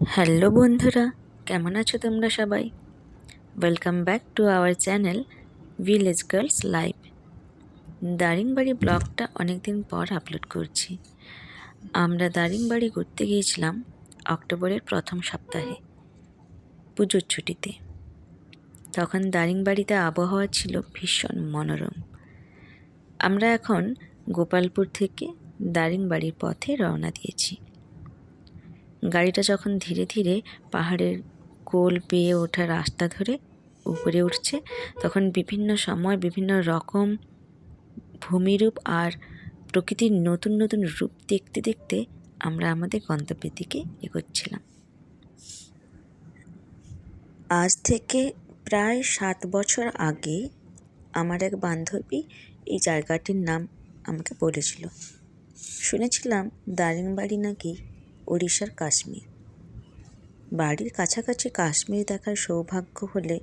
Hello বন্ধুরা, কেমন আছো তোমরা সবাই? Welcome back to our channel village girls live Daringbadi ব্লগটা অনেক দিন পর আপলোড করছি। আমরা দারিংবাড়ি ঘুরতে গিয়েছিলাম অক্টোবরের প্রথম সপ্তাহে, পুজোর ছুটিতে। তখন দারিংবাড়িতে আবহাওয়া ছিল ভীষণ মনোরম। আমরা এখন গোপালপুর থেকে দারিংবাড়ির পথে রওনা দিয়েছি। গাড়িটা যখন ধীরে ধীরে পাহাড়ের কোল পেয়ে ওঠা রাস্তা ধরে উপরে উঠছে, তখন বিভিন্ন সময় বিভিন্ন রকম ভূমিরূপ আর প্রকৃতির নতুন নতুন রূপ দেখতে দেখতে আমরা আমাদের গন্তব্যের দিকে এগোচ্ছিলাম। আজ থেকে প্রায় সাত বছর আগে আমার এক বান্ধবী এই জায়গাটির নাম আমাকে বলেছিল। শুনেছিলাম দারিংবাড়ি নাকি ওড়িশার কাশ্মীর। বাড়ির কাছাকাছি কাশ্মীর দেখার সৌভাগ্য হলে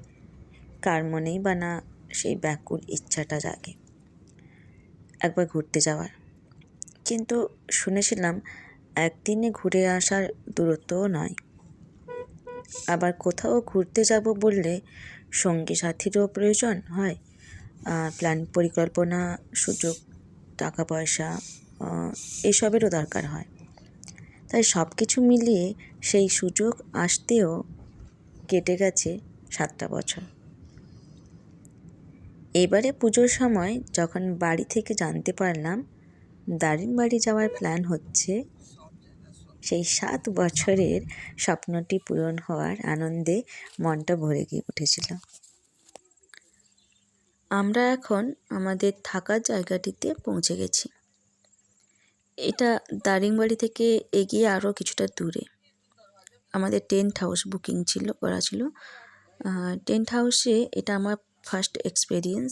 কার মনেই বা না সেই ব্যাকুল ইচ্ছাটা জাগে। একবার ঘুরতে যাওয়ার। কিন্তু শুনেছিলাম, একদিনে ঘুরে আসার দূরত্বও নয়। আবার কোথাও ঘুরতে যাব বললে সঙ্গী সাথীরও প্রয়োজন হয়। প্ল্যান পরিকল্পনা, সুযোগ, টাকা পয়সা এসবেরও দরকার হয়। তাই সব কিছু মিলিয়ে সেই সুযোগ আসতেও কেটে গেছে সাতটা বছর। এবারে পুজোর সময় যখন বাড়ি থেকে জানতে পারলাম দারিংবাড়ি যাওয়ার প্ল্যান হচ্ছে, সেই সাত বছরের স্বপ্নটি পূরণ হওয়ার আনন্দে মনটা ভরে গিয়ে উঠেছিল। আমরা এখন আমাদের থাকার জায়গাটিতে পৌঁছে গেছি। এটা দারিংবাড়ি থেকে এগিয়ে আরও কিছুটা দূরে। আমাদের টেন্ট হাউস বুকিং ছিল, করা ছিল। টেন্ট হাউসে এটা আমার ফার্স্ট এক্সপিরিয়েন্স।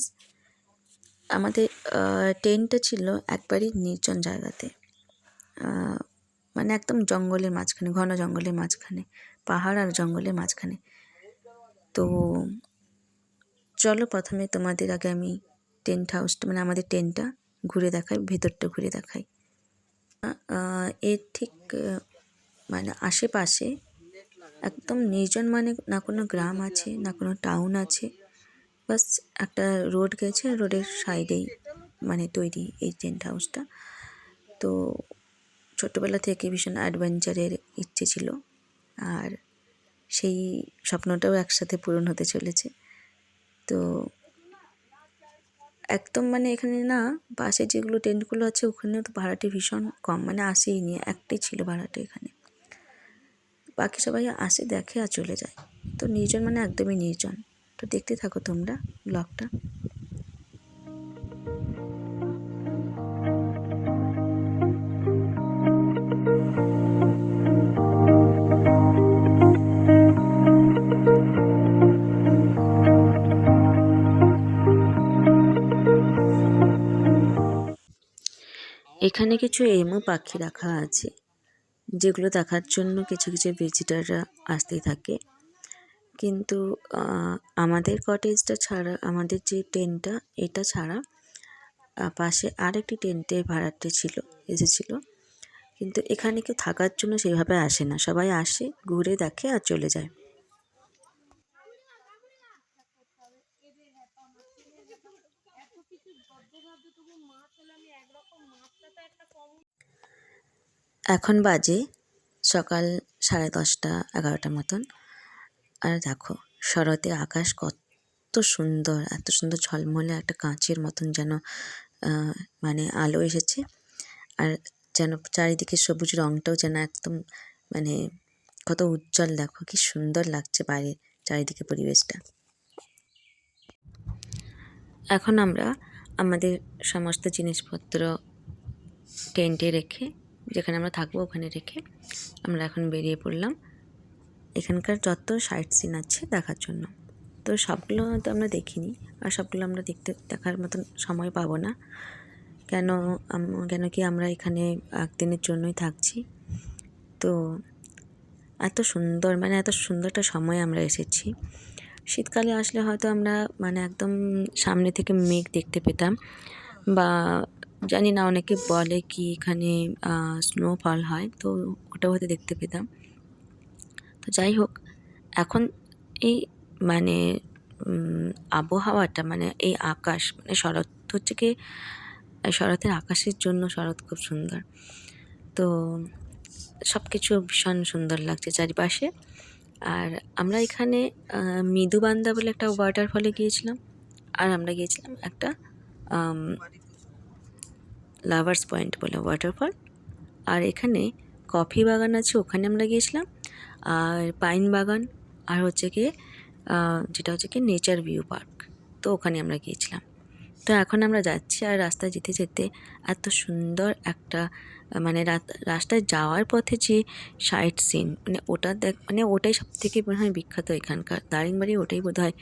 আমাদের টেন্টটা ছিল একবারই নির্জন জায়গাতে। মানে একদম জঙ্গলের মাঝখানে, ঘন জঙ্গলের মাঝখানে, পাহাড় আর জঙ্গলের মাঝখানে। তো চলো প্রথমে তোমাদের আগে আমি টেন্ট হাউসটা মানে আমাদের টেন্টটা ঘুরে দেখাই, ভেতরটা ঘুরে দেখাই। এর ঠিক মানে আশেপাশে একদম নির্জন মানে না কোনো গ্রাম আছে, না কোনো টাউন আছে। বাস একটা রোড গেছে রোডের সাইডেই মানে তৈরি এই টেন্ট হাউসটা তো ছোটোবেলা থেকে ভীষণ অ্যাডভেঞ্চারের ইচ্ছে ছিল আর সেই স্বপ্নটাও একসাথে পূরণ হতে চলেছে। তো একদম মানে এখানে না পাশে যেগুলো টেন্টগুলো আছে ওখানে তো ভাড়াটি ভীষণ কম মানে আসেই নিয়ে একটাই ছিল ভাড়াটি এখানে। বাকি সবাই আসে, দেখে আর চলে যায়। তো নির্জন মানে একদমই নির্জন। তো দেখতে থাকো তোমরা ব্লগটা এখানে কিছু এমও পাখি রাখা আছে, যেগুলো দেখার জন্য কিছু কিছু ভিজিটাররা আসতেই থাকে। কিন্তু আমাদের কটেজটা ছাড়া, আমাদের যে টেন্টটা এটা ছাড়া পাশে আরেকটি টেন্টের ভাড়াটে ছিল, এসেছিল। কিন্তু এখানে কেউ থাকার জন্য সেইভাবে আসে না। সবাই আসে, ঘুরে দেখে আর চলে যায়। এখন বাজে সকাল সাড়ে দশটা এগারোটার মতন। আর দেখো, শরতে আকাশ কত সুন্দর, এত সুন্দর ঝলমলে একটা কাঁচের মতন যেন মানে আলো এসেছে। আর যেন চারিদিকে সবুজ রঙটাও যেন একদম মানে কত উজ্জ্বল, দেখো কি সুন্দর লাগছে বাইরে চারিদিকে পরিবেশটা। এখন আমরা আমাদের সমস্ত জিনিসপত্র টেন্টে রেখে যেখানে আমরা থাকব ওখানে রেখে আমরা এখন বেরিয়ে পড়লাম। এখানকার যত সাইট সিন আছে দেখার জন্য। তো সবগুলো হয়তো আমরা দেখিনি আর সবগুলো আমরা দেখতে, দেখার মতন সময় পাবো না। কেন কেন কি আমরা এখানে একদিনের জন্যই থাকছি? তো এত সুন্দর মানে এত সুন্দর একটা সময় আমরা এসেছি। শীতকালে আসলে হয়তো আমরা মানে একদম সামনে থেকে মেঘ দেখতে পেতাম বা জানি না অনেকে বলে কি এখানে স্নোফল হয় তো ওটাও হয়তো দেখতে পেতাম। তো যাই হোক এখন এই মানে আবহাওয়াটা মানে এই আকাশ মানে শরৎ হচ্ছে কি শরতের আকাশের জন্য শরৎ খুব সুন্দর। তো সব কিছু ভীষণ সুন্দর লাগছে চারিপাশে। আর আমরা এখানে আহ, মৃদুবান্দা বলে একটা ওয়াটারফলে গিয়েছিলাম। আর আমরা গিয়েছিলাম একটা লাভার্স পয়েন্ট বলে ওয়াটারফল আর এখানে কফি বাগান আছে ওখানে আমরা গিয়েছিলাম। আর পাইন বাগান আর হচ্ছে আহ, যেটা হচ্ছে কি নেচার ভিউ পার্ক তো ওখানে আমরা গিয়েছিলাম। তো এখন আমরা যাচ্ছি আর রাস্তায় যেতে যেতে এত সুন্দর একটা মানে রাস্তায় যাওয়ার পথে যে সাইট সিন মানে ওটা দেখ মানে ওটাই সব থেকে মনে হয় বিখ্যাত এখানকার। দারিংবাড়ি ওটাই বোধ হয়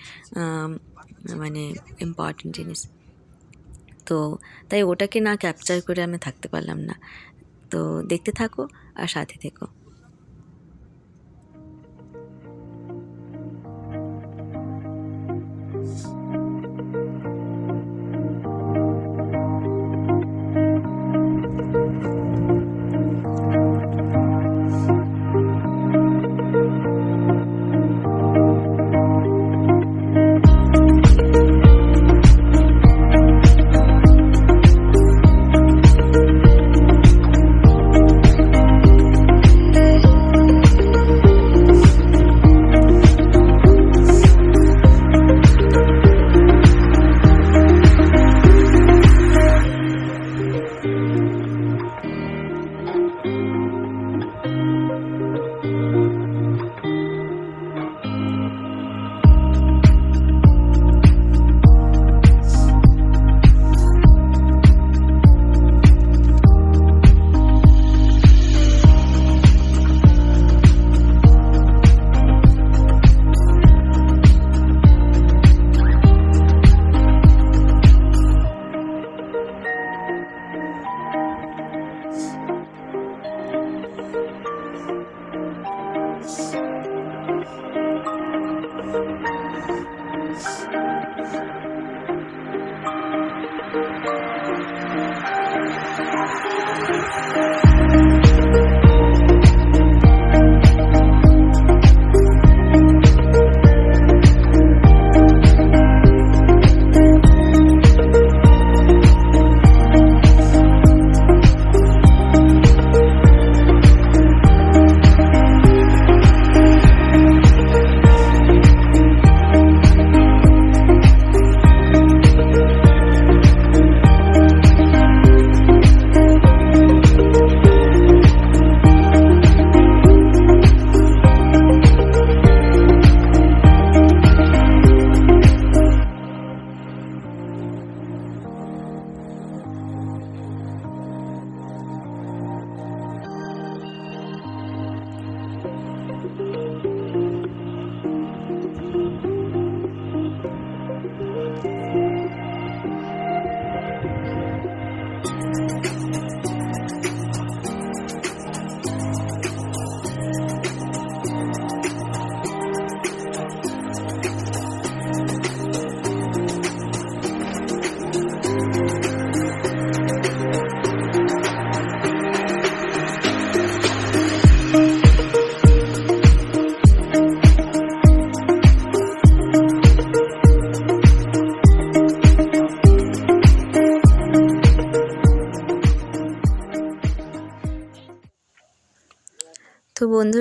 মানে ইম্পর্টেন্ট জিনিস। তো তাই ওটাকে না ক্যাপচার করে আমি থাকতে পারলাম না। তো দেখতে থাকো আর সাথে থেকো। তো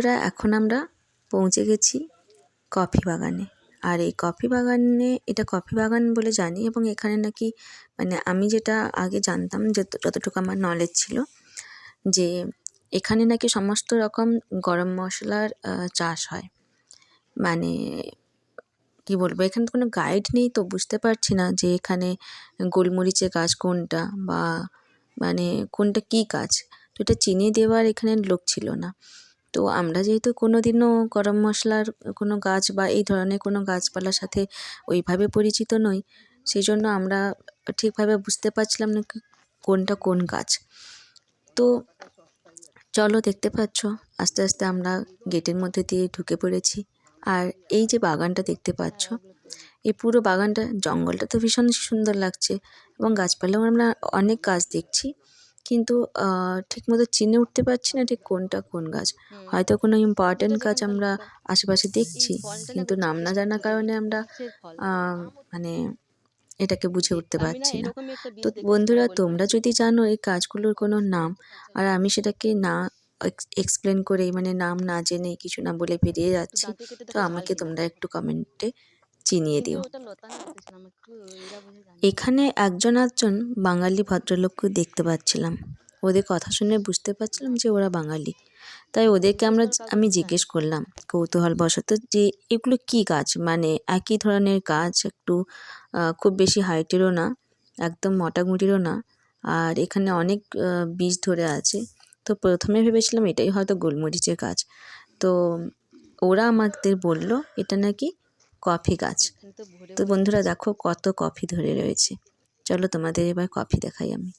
বন্ধুরা, এখন আমরা পৌঁছে গেছি কফি বাগানে। আর এই কফি বাগানে, এটা কফি বাগান বলে জানি এবং এখানে নাকি মানে আমি যেটা আগে জানতাম যতটুকু আমার নলেজ ছিল, যে এখানে নাকি সমস্ত রকম গরম মশলার চাষ হয়। মানে কি বলব, এখানে তো কোনো গাইড নেই, তো বুঝতে পারছি না যে এখানে গোলমরিচের গাছ কোনটা বা মানে কোনটা কী গাছ। তো এটা চিনিয়ে দেওয়ার এখানে লোক ছিল না। তো আমরা যেহেতু কোনো দিনও গরম মশলার কোনো গাছ বা এই ধরনের কোনো গাছপালার সাথে ওইভাবে পরিচিত নই সেই জন্য আমরা ঠিকভাবে বুঝতে পারছিলাম না কোনটা কোন গাছ। তো চলো দেখতে পাচ্ছ, আস্তে আস্তে আমরা গেটের মধ্যে দিয়ে ঢুকে পড়েছি। আর এই যে বাগানটা দেখতে পাচ্ছ, এই পুরো বাগানটা, জঙ্গলটা তো ভীষণ সুন্দর লাগছে এবং গাছপালাও আমরা অনেক গাছ দেখছি। কিন্তু ঠিকমতো চিনে উঠতে পারছি না ঠিক কোনটা কোন গাছ। হয়তো কোনো ইম্পর্ট্যান্ট গাছ আমরা আশেপাশে দেখছি কিন্তু নাম না জানার কারণে আমরা মানে এটাকে বুঝে উঠতে পারছি না। তো বন্ধুরা তোমরা যদি জানো এই কাজগুলোর কোনো নাম আর আমি সেটাকে না এক্সপ্লেন করে মানে নাম না জেনে কিছু না বলে বেরিয়ে যাচ্ছি তো আমাকে তোমরা একটু কমেন্টে চিনিয়ে দিও। এখানে একজন একজন বাঙালি ভদ্রলোককে দেখতে পাচ্ছিলাম। ওদের কথা শুনে বুঝতে পারছিলাম যে ওরা বাঙালি। তাই ওদেরকে আমরা আমি জিজ্ঞেস করলাম কৌতূহলবশত যে এগুলো কি গাছ? মানে একই ধরনের গাছ একটু খুব বেশি হাইটেরও না একদম মোটামুটিরও না। আর এখানে অনেক বীজ ধরে আছে। তো প্রথমে ভেবেছিলাম এটাই হয়তো গোলমরিচের গাছ। তো ওরা আমাদের বলল এটা নাকি কফি গাছ। তো বন্ধুরা দেখো কত কফি ধরে রয়েছে। চলো তোমাদের এবার কফি দেখাই আমি।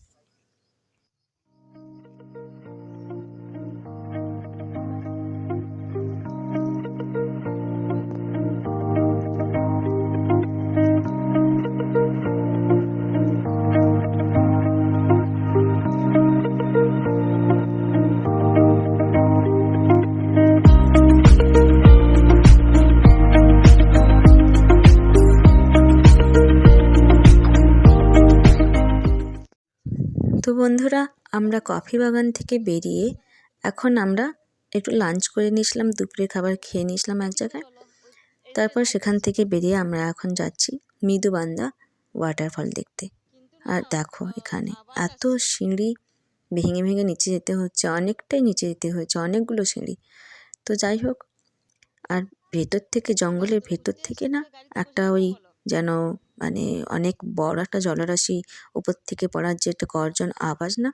বন্ধুরা, আমরা কফি বাগান থেকে বেরিয়ে এখন আমরা একটু লাঞ্চ করে নিয়েছিলাম দুপুরে খাবার খেয়ে নিয়েছিলাম এক জায়গায়। তারপর সেখান থেকে বেরিয়ে আমরা এখন যাচ্ছি মৃদুবান্দা ওয়াটারফল দেখতে। আর দেখো এখানে এত সিঁড়ি ভেঙে ভেঙে নিচে যেতে হচ্ছে, অনেকটাই নিচে যেতে হচ্ছে অনেকগুলো সিঁড়ি। তো যাই হোক, আর ভেতর থেকে জঙ্গলের ভেতর থেকে না একটা ওই যেন মানে অনেক বড় একটা জলরাশি উপর থেকে পড়ার যে একটা গর্জন আওয়াজ না,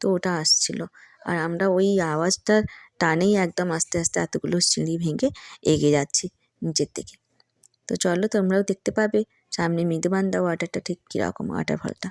তো ওটা আসছিল। আর আমরা ওই আওয়াজটার টানেই একদম আস্তে আস্তে এতগুলো সিঁড়ি ভেঙে এগিয়ে যাচ্ছি নিচের দিকে। তো চলো তোমরাও দেখতে পাবে সামনে মৃদুবান্ধা ওয়াটারটা ঠিক কীরকম ওয়াটারফলটা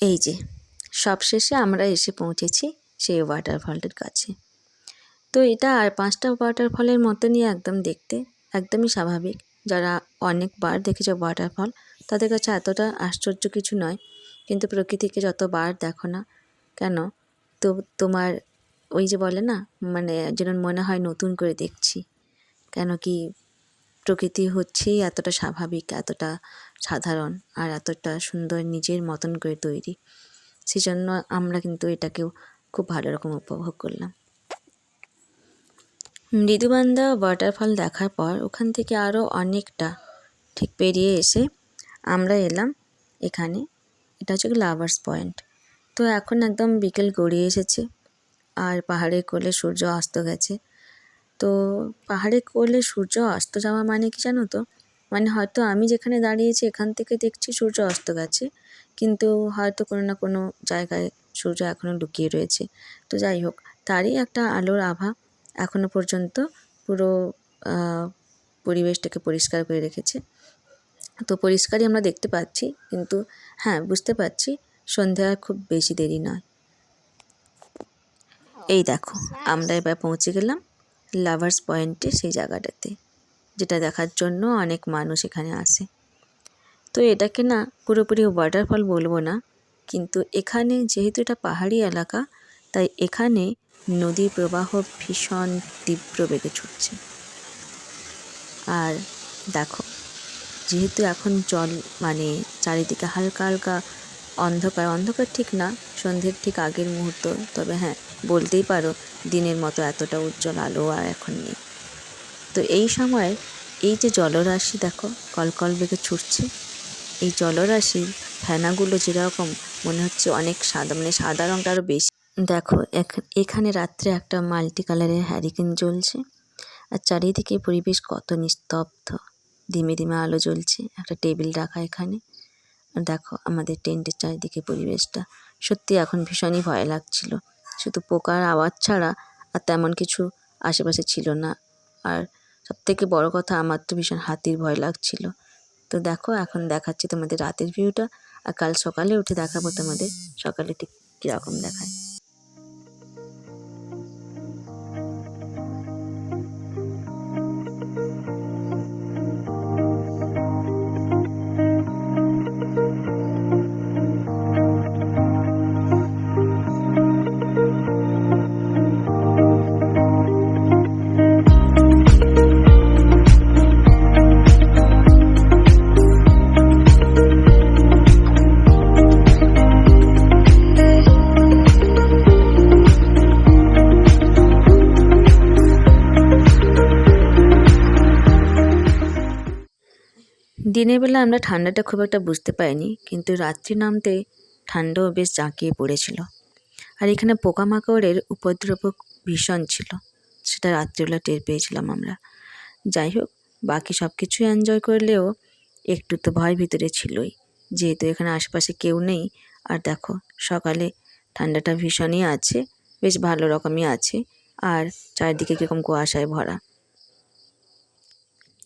এই যে, সবশেষে আমরা এসে পৌঁছেছি সেই ওয়াটারফলটার কাছে। তো এটা আর পাঁচটা ওয়াটারফলের মতনই একদম দেখতে, একদমই স্বাভাবিক। যারা অনেকবার দেখেছে ওয়াটারফল তাদের কাছে এতটা আশ্চর্য কিছু নয়। কিন্তু প্রকৃতিকে যতবার দেখো না কেন, তো তোমার ওই যে বলে না মানে যেন মনে হয় নতুন করে দেখছি। কেন কি প্রকৃতি হচ্ছেই এতটা স্বাভাবিক, এতটা সাধারণ আর এতটা সুন্দর নিজের মতন করে তৈরি। সেজন্য আমরা কিন্তু এটাকেও খুব ভালো রকম উপভোগ করলাম। মৃদুবান্দা ওয়াটারফল দেখার পর ওখান থেকে আরও অনেকটা ঠিক পেরিয়ে এসে আমরা এলাম এখানে। এটা হচ্ছে লাভার্স পয়েন্ট তো এখন একদম বিকেল গড়িয়ে এসেছে আর পাহাড়ে কোলে সূর্য অস্ত গেছে। তো পাহাড়ে কোলে সূর্য অস্ত যাওয়া মানে কি জানো তো? মানে হয়তো আমি যেখানে দাঁড়িয়েছি, এখান থেকে দেখছি সূর্য অস্ত গেছে। কিন্তু হয়তো কোনো না কোনো জায়গায় সূর্য এখনও লুকিয়ে রয়েছে। তো যাই হোক, তারই একটা আলোর আভা এখনও পর্যন্ত পুরো পরিবেশটাকে পরিষ্কার করে রেখেছে। তো পরিষ্কারই আমরা দেখতে পাচ্ছি, কিন্তু হ্যাঁ বুঝতে পারছি সন্ধ্যা আর খুব বেশি দেরি নয়। এই দেখো, আমরা এবার পৌঁছে গেলাম লাভার্স পয়েন্টে সেই জায়গাটাতে। যেটা দেখার জন্য অনেক মানুষ এখানে আসে। তো এটাকে না পুরোপুরি ওয়াটারফল বলব না, কিন্তু এখানে যেহেতু এটা পাহাড়ি এলাকা, তাই এখানে নদীর প্রবাহ ভীষণ তীব্র বেগে ছুটছে। আর দেখো, যেহেতু এখন জল মানে চারিদিকে হালকা হালকা অন্ধকার অন্ধকার ঠিক না, সন্ধ্যের ঠিক আগের মুহূর্ত, তবে হ্যাঁ বলতেই পারো দিনের মতো এতটা উজ্জ্বল আলো আর এখন নেই। তো এই সময় এই যে জলরাশি দেখো কলকল বেগে ছুটছে। এই জলরাশির ফেনাগুলো যেরকম মনে হচ্ছে অনেক সাদা মানে সাদা রঙটা আরও বেশি। দেখো এখানে রাত্রে একটা মাল্টি কালারের হ্যারিকেন জ্বলছে। আর চারিদিকে পরিবেশ কত নিস্তব্ধ। ধিমে ধিমে আলো জ্বলছে, একটা টেবিল রাখা এখানে। আর দেখো, আমাদের টেন্টের চারিদিকে পরিবেশটা। সত্যি এখন ভীষণই ভয় লাগছিল। শুধু পোকার আওয়াজ ছাড়া আর তেমন কিছু আশেপাশে ছিল না। আর সবথেকে বড়ো কথা, আমার তো ভীষণ হাতির ভয় লাগছিল। তো দেখো, এখন দেখাচ্ছি তোমাদের রাতের ভিউটা আর কাল সকালে উঠে দেখাবো তোমাদের সকালে ঠিক কীরকম দেখায়। দিনের বেলা আমরা ঠান্ডাটা খুব একটা বুঝতে পারিনি, কিন্তু রাত্রি নামতে ঠান্ডাও বেশ জাঁকিয়ে পড়েছিল। আর এখানে পোকামাকড়ের উপদ্রব ভীষণ ছিল, সেটা রাত্রিবেলা টের পেয়েছিলাম আমরা। যাই হোক, বাকি সব কিছু এনজয় করলেও একটু তো ভয় ভিতরে ছিলই, যেহেতু এখানে আশেপাশে কেউ নেই। আর দেখো, সকালে ঠান্ডাটা ভীষণই আছে, বেশ ভালো রকমই আছে, আর চারিদিকে কীরকম কুয়াশায় ভরা।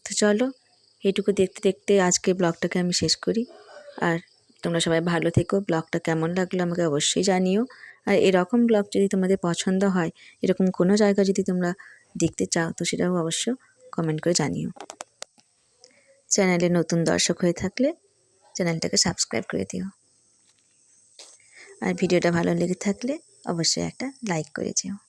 তো চলো এইটুকু দেখতে দেখতে আজকে ব্লগটাকে আমি শেষ করি। আর তোমরা সবাই ভালো থেকো, ব্লগটা কেমন লাগল আমাকে অবশ্যই জানিও। আর এরকম ব্লগ যদি তোমাদের পছন্দ হয়, এরকম কোনো জায়গা যদি তোমরা দেখতে চাও, তো সেটাও অবশ্য কমেন্ট করে জানিও। চ্যানেলে নতুন দর্শক হয়ে থাকলে চ্যানেলটাকে সাবস্ক্রাইব করে দিও। আর ভিডিওটা ভালো লেগে থাকলে অবশ্যই একটা লাইক করে যেও।